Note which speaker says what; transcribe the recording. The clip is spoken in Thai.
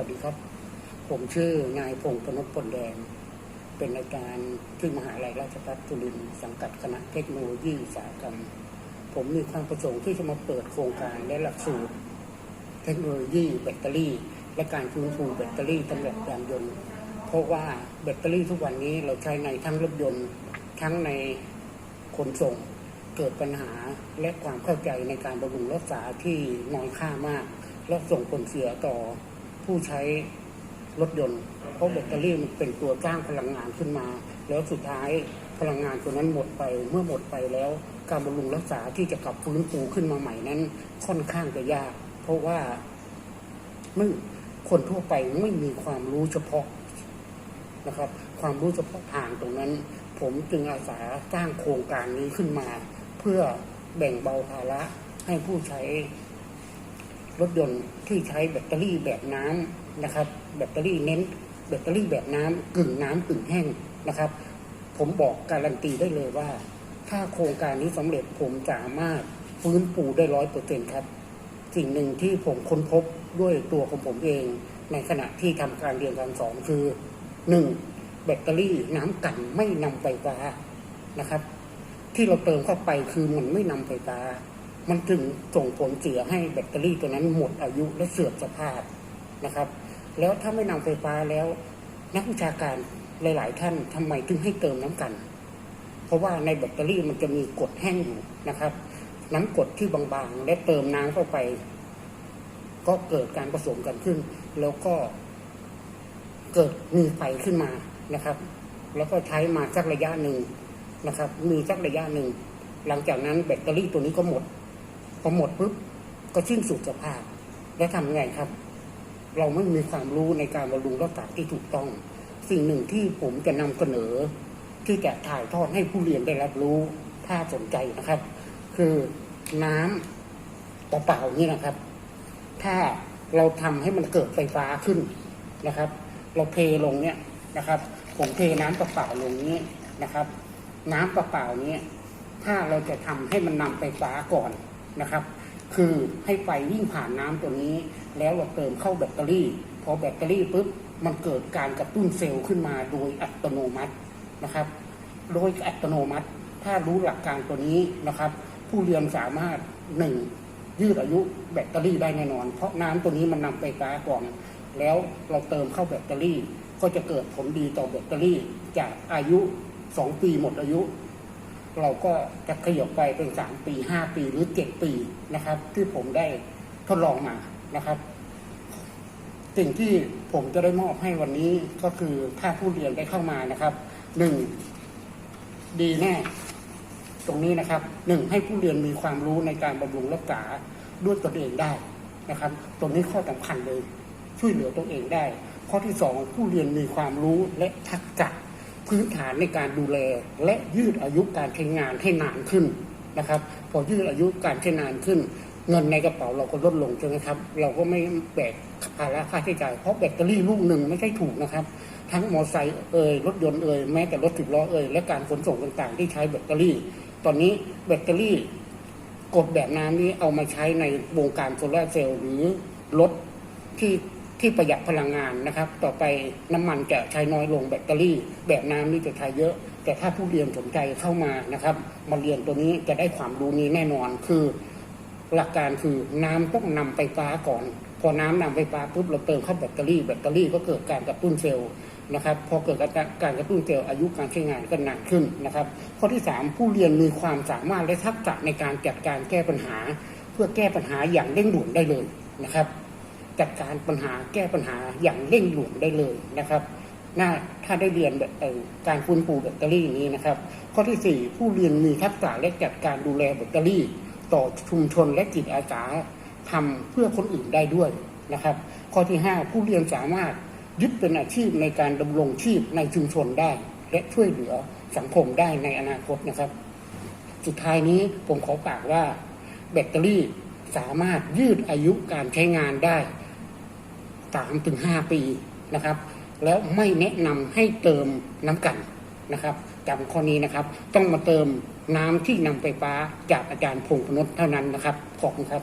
Speaker 1: สวัสดีครับ ผมชื่อนายพงศ์พนพพลแดง เป็นอาจารย์ที่มหาลัยราชภัฏจุลินทร์สังกัดคณะเทคโนโลยีอุตสาหกรรม ผมมีความประสงค์ที่จะมาเปิดโครงการและหลักสูตร เทคโนโลยีแบตเตอรี่ และการฟื้นฟูแบตเตอรี่สำหรับยานยนต์ เพราะว่าแบตเตอรี่ทุกวันนี้เราใช้ในทั้งรถยนต์ทั้งในขนส่งเกิดปัญหาและความเข้าใจในการบำรุงรักษาที่น้อยค่ามาก และส่งผลเสียต่อ ผู้ใช้รถยนต์ เพราะแบตเตอรี่มันเป็นตัวจ้างพลังงานขึ้นมา แล้วสุดท้ายพลังงานตัวนั้นหมดไป เมื่อหมดไปแล้ว การบำรุงรักษาที่จะกลับฟื้นฟูขึ้นมาใหม่นั้น ค่อนข้างจะยาก เพราะว่าไม่คนทั่วไปไม่มีความรู้เฉพาะนะครับ ความรู้เฉพาะทางตรงนั้น ผมจึงอาสาสร้างโครงการนี้ขึ้นมา เพื่อแบ่งเบาภาระให้ผู้ใช้ รถยนต์ที่ใช้แบตเตอรี่แบบน้ำนะครับ แบตเตอรี่เน้น แบตเตอรี่แบบน้ำกึ่งน้ำกึ่งแห้งนะครับ ผมบอกการันตีได้เลยว่า ถ้าโครงการนี้สำเร็จผมสามารถฟื้นฟูได้ร้อยเปอร์เซ็นครับ สิ่งหนึ่งที่ผมค้นพบด้วยตัวของผมเอง ในขณะที่ทำการเรียนการสอนคือหนึ่งแบตเตอรี่น้ำกันไม่นำไฟฟ้านะครับ ที่เราเติมเข้าไปคือมันไม่นำไฟฟ้า มันถึงส่งผลเสียให้แบตเตอรี่ตัวนั้นหมดอายุและเสื่อมสภาพนะครับ แล้วถ้าไม่นำไฟฟ้าแล้ว นักวิชาการหลาย ๆ ท่านทำไมถึงให้เติมน้ำกัน เพราะว่าในแบตเตอรี่มันจะมีกรดแห้งอยู่นะครับ น้ำกรดที่บางๆ และเติมน้ำเข้าไป ก็เกิดการผสมกันขึ้น แล้วก็เกิดมีไฟขึ้นมานะครับ แล้วก็ใช้มาสักระยะหนึ่งนะครับ มีสักระยะหนึ่ง หลังจากนั้นแบตเตอรี่ตัวนี้ก็หมด พอหมดปุ๊บก็สิ้นสุดสภาพ และทำไงครับ เราไม่มีความรู้ในการบำรุงรักษาที่ถูกต้อง สิ่งหนึ่งที่ผมจะนำเสนอ ที่จะถ่ายทอดให้ผู้เรียนได้รับรู้ถ้าสนใจนะครับ คือน้ำเปล่าๆนี่นะครับ ถ้าเราทำให้มันเกิดไฟฟ้าขึ้นนะครับ เราเทลงเนี่ยนะครับผมเทน้ำเปล่าลงนี้นะครับ น้ำเปล่านี้ ถ้าเราจะทำให้มันนำไฟฟ้าก่อน นะครับ คือให้ไฟวิ่งผ่านน้ำตัวนี้ แล้วเราเติมเข้าแบตเตอรี่ พอแบตเตอรี่ปุ๊บมันเกิดการกระตุ้นเซลล์ขึ้นมาโดยอัตโนมัตินะครับ โดยอัตโนมัติ ถ้ารู้หลักการตัวนี้นะครับ ผู้เรียนสามารถหนึ่งยืดอายุแบตเตอรี่ได้แน่นอน เพราะน้ำตัวนี้มันนำไฟฟ้าก่อน แล้วเราเติมเข้าแบตเตอรี่ ก็จะเกิดผลดีต่อแบตเตอรี่ จากอายุ 2 ปีหมดอายุ เราก็จะขยบไปเป็น3ปี5ปีหรือ7ปีนะครับ ที่ผมได้ทดลองมานะครับ สิ่งที่ผมจะได้มอบให้วันนี้ก็คือถ้าผู้เรียนได้เข้ามานะครับหนึ่งดีแน่ ตรงนี้นะครับหนึ่งให้ผู้เรียนมีความรู้ในการบำรุงรักษาด้วยตนเองได้นะครับ ตรงนี้ข้อสำคัญเลย ช่วยเหลือตัวเองได้ ข้อที่สองผู้เรียนมีความรู้และทักษะ พื้นฐานในการดูแลและยืดอายุการใช้งานให้นานขึ้นนะครับพอยืดอายุการใช้นานขึ้น เงินในกระเป๋าเราก็ลดลงใช่ไหมครับ เราก็ไม่แบกภาระค่าใช้จ่ายเพราะแบตเตอรี่ลูกหนึ่งไม่ใช่ถูกนะครับ ทั้งมอเตอร์ไซค์เอ่ยรถยนต์เอ่ยแม้แต่รถสิบล้อเอ่ยและการขนส่งต่างๆ ที่ใช้แบตเตอรี่ ตอนนี้แบตเตอรี่กดแบบน้ำนี้เอามาใช้ในวงการโซลาร์เซลล์หรือรถที่ ที่ประหยัดพลังงานนะครับ ต่อไปน้ำมันจะใช้น้อยลงแบตเตอรี่ แบบน้ำนี่จะใช้เยอะ แต่ถ้าผู้เรียนสนใจเข้ามานะครับมาเรียนตัวนี้จะได้ความรู้นี้แน่นอนคือ หลักการคือน้ำต้องนำไฟฟ้าก่อน พอน้ำนำไฟฟ้าปุ๊บเราเติมเข้าแบตเตอรี่ แบตเตอรี่ก็เกิดการกระตุ้นเซลล์นะครับพอเกิดการกระตุ้นเซลล์อายุการใช้งานก็นานขึ้นนะครับ ข้อที่สามผู้เรียนมีความสามารถและทักษะในการจัดการแก้ปัญหา เพื่อแก้ปัญหาอย่างเร่งด่วนได้เลยนะครับ จัดการปัญหาแก้ปัญหาอย่างเร่งด่วนได้เลยนะครับน่าถ้าได้เรียนแบบการฟื้นฟูแบตเตอรี่นี้นะครับ ข้อที่สี่ผู้เรียนมีทักษะและจัดการดูแลแบตเตอรี่ ต่อชุมชนและจิตอาสาทำเพื่อคนอื่นได้ด้วยนะครับ ข้อที่ห้าผู้เรียนสามารถยึดเป็นอาชีพในการดำรงชีพในชุมชนได้ และช่วยเหลือสังคมได้ในอนาคตนะครับ สุดท้ายนี้ผมขอฝากว่าแบตเตอรี่สามารถยืดอายุการใช้งานได้ สามถึงห้าปีนะครับ แล้วไม่แนะนำให้เติมน้ำกันนะครับจำข้อนี้นะครับ ต้องมาเติมน้ำที่นำไฟฟ้าจากอาจารย์พงพนศเท่านั้นนะครับ ขอบคุณครับ